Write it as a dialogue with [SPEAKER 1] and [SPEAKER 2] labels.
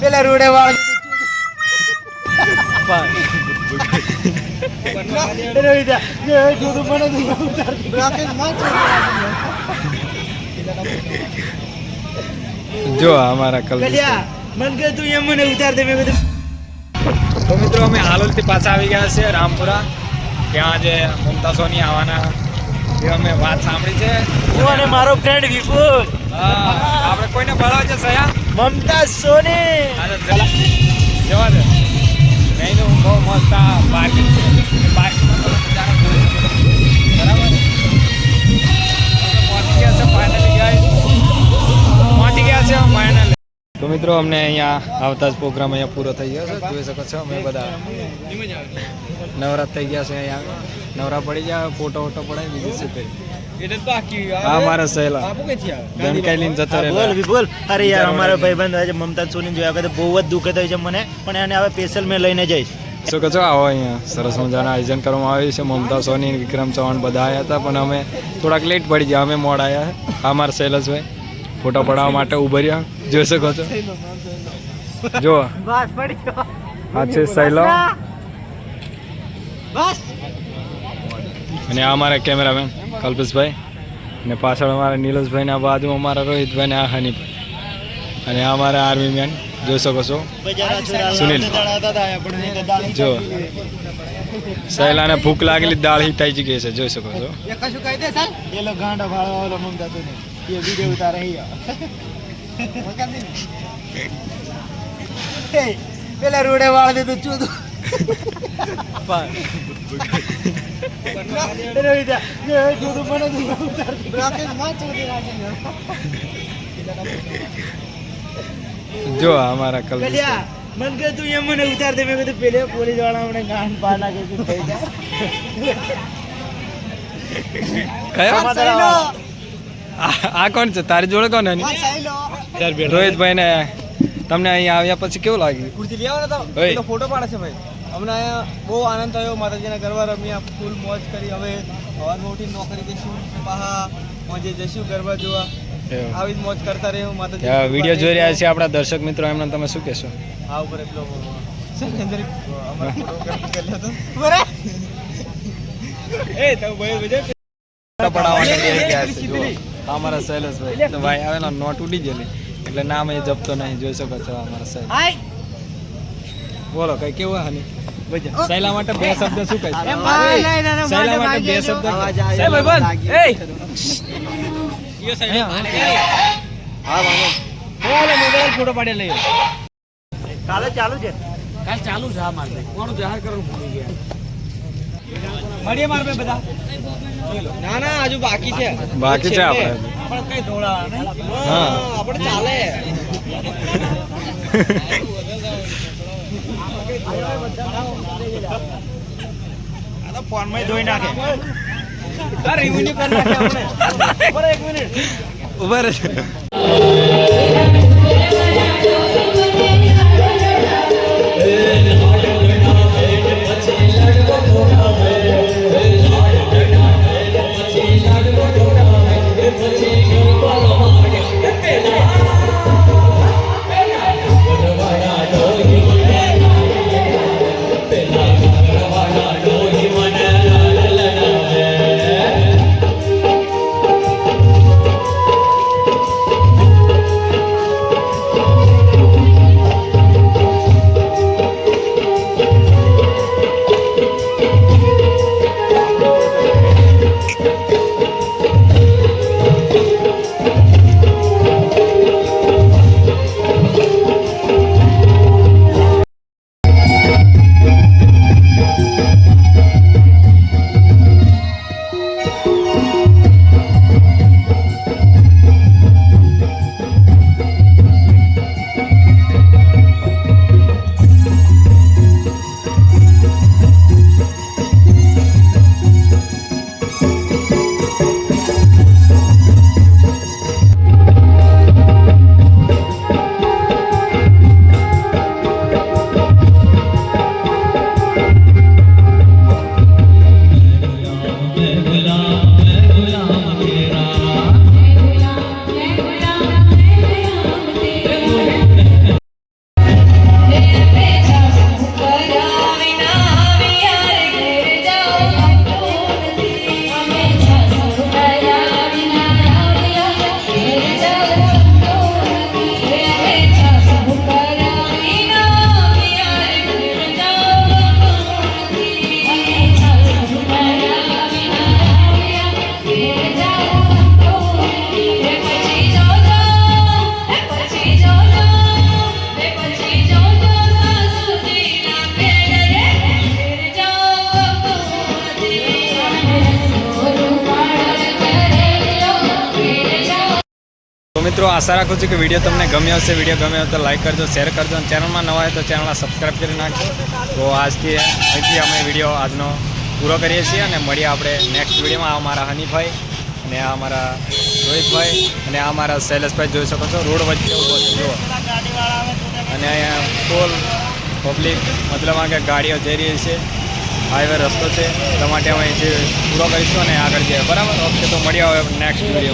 [SPEAKER 1] પેલા રૂડે વાળ
[SPEAKER 2] જો અમારા કલ્પેશ
[SPEAKER 1] મન કે તું એમ મને ઉતાર દે મેં કીધું
[SPEAKER 2] તો મિત્રો અમે હાલોલથી પાછા આવી ગયા છે રામપુરા. ત્યાં જે મમતા સોની આવવાના એ અમે વાત સાંભળી છે.
[SPEAKER 1] અને મારો ફ્રેન્ડ વિપુલ.
[SPEAKER 2] આપણે કોઈને ભરવા છે સયા?
[SPEAKER 1] મમતા સોની.
[SPEAKER 2] જવા દે. અહીંનું બહુ મસ્ત આ પાર્કિંગ છે. પાર્કિંગમાં તો મિત્રો અમને અહીંયા આવતા જ પ્રોગ્રામ અહીંયા પૂરો થઈ ગયો છે. જોઈ શકો છો અમે બધા નવરાત થઈ ગયા છે અહીંયા. નવરા પડી ગયા ફોટો વોટો પડાય બીજું શું કરી હા મારા સહેલા. જણકાઈ લઈને જતો
[SPEAKER 1] બોલ
[SPEAKER 2] રહેલા.
[SPEAKER 1] વિપુલ. અરે યાર અમારા ભાઈબંધ આજે મમતા સોની જોયા કરે બહુ જ દુઃખ થાય છે મને પણ એને હવે સ્પેશિયલ મેં લઈને જઈશ.
[SPEAKER 2] શું કહો આવો અહીંયા. સરસ મજાનું આયોજન કરવામાં આવ્યું છે. મમતા સોની વિક્રમ ચૌહાણ બધા આવ્યા હતા પણ અમે થોડાક લેટ પડી ગયા. અમે મોડા આવ્યા અમારા મારા શૈલેષભાઈ ફોટો પડાવવા માટે ઊભા રહ્યા. જોઈ શકો છો? જો
[SPEAKER 1] બસ
[SPEAKER 2] આ છે શૈલો
[SPEAKER 1] બસ.
[SPEAKER 2] અને આ અમારા કેમેરામેન કલ્પેશભાઈ અને પાછળ અમારા નીલેશભાઈ આ બાજુ અમારા રોહિતભાઈ ને આ હનીભાઈ અને આ અમારા આર્મી મેન જોઈ શકો છો. સુનિલ. જો. સહેલાને ભૂખ લાગેલી દાળ હિતાઈ જ ગઈ છે જોઈ શકો છો.
[SPEAKER 1] પેલા રોડે વાળ દીધું ચૂતું
[SPEAKER 2] જો અમારા કલર
[SPEAKER 1] મન કે તું એમ મને ઉતાર દે મેં કીધું પેલે પોલીસવાળા મને ગાંડ પા નાખે છે થઈ
[SPEAKER 2] કયા?
[SPEAKER 1] જાય
[SPEAKER 2] આ આ કોણ છે? તારી જોડે કોણ રોહિતભાઈ ને તમને અહીંયા આવ્યા પછી કેવું લાગ્યું
[SPEAKER 3] કુર્તી લઈ આવો ને તો પેલો ફોટો પાડે છે ભાઈ અમને અહીંયા બહુ આનંદ થયો માતાજીના ગરબા રમ્યા ફૂલ મોજ કરી હવે સવારમાં મોટી નોકરી જઈશું પાહા મોજે જઈશું ગરબા જોવા આવી જ મોજ કરતા રહ્યો માતાજી
[SPEAKER 2] વીડિયો જોઈ રહ્યા છે આપણા દર્શક મિત્રો એમને તમે શું કહેશો
[SPEAKER 3] આ ઉપર એટલો સંજેન્દ્ર અમારો ફોટો કરી લેતો એ તો ભાઈ વિજય
[SPEAKER 2] આ અમારા શૈલેષભાઈ તો ભાઈ આવેલા નોટ ઉડી ગયેલી એટલે નામ એ જપતો નહીં જોઈ શકો છો અમારા સાહેબ. બોલો કઈ કેવું હની? સૈલા માટે બે શબ્દ શું કહે સૈલા માટે બે શબ્દ
[SPEAKER 3] અવાજ
[SPEAKER 2] એ.
[SPEAKER 3] આવ્યો.
[SPEAKER 2] ભાઈબંધ એ
[SPEAKER 3] ફોટો પાડી લઈએ.
[SPEAKER 1] કાલે ચાલુ છે?
[SPEAKER 3] મળીએ મારે બધા. ના ના હજુ બાકી છે.
[SPEAKER 2] બાકી છે આપણે.
[SPEAKER 3] પણ કઈ ધોળા
[SPEAKER 2] હા.
[SPEAKER 3] આપણે ચાલે.
[SPEAKER 1] ફોનમાં ધોઈ નાખે.
[SPEAKER 3] આ બરાબર એક મિનિટ
[SPEAKER 2] ઊભા રહે મિત્રો, આશા રાખું છું કે વીડિયો તમને ગમ્યો હશે. વીડિયો ગમ્યો તો લાઈક કરજો શેર કરજો. અને ચેનલમાં નવા હોય તો ચેનલને સબસ્ક્રાઈબ કરી નાખજો. તો આજથી અહીંથી અમે વીડિયો આજનો પૂરો કરીએ છીએ અને મળીએ આપણે નેક્સ્ટ વિડીયોમાં. આ મારા હનીભાઈ અને આ અમારા રોહિતભાઈ અને આ અમારા શૈલેષભાઈ જોઈ શકો છો, રોડ વચ્ચે ઊભો છે અને અહીંયા ફૂલ પબ્લિક મતલબ આ કે ગાડીઓ જઈ રહી છે. હાઈવે રસ્તો છે. એટલા માટે અમે જે પૂરો કરીશું અને આગળ જઈએ. બરાબર? ઓકે તો મળીએ હવે નેક્સ્ટ વીડિયો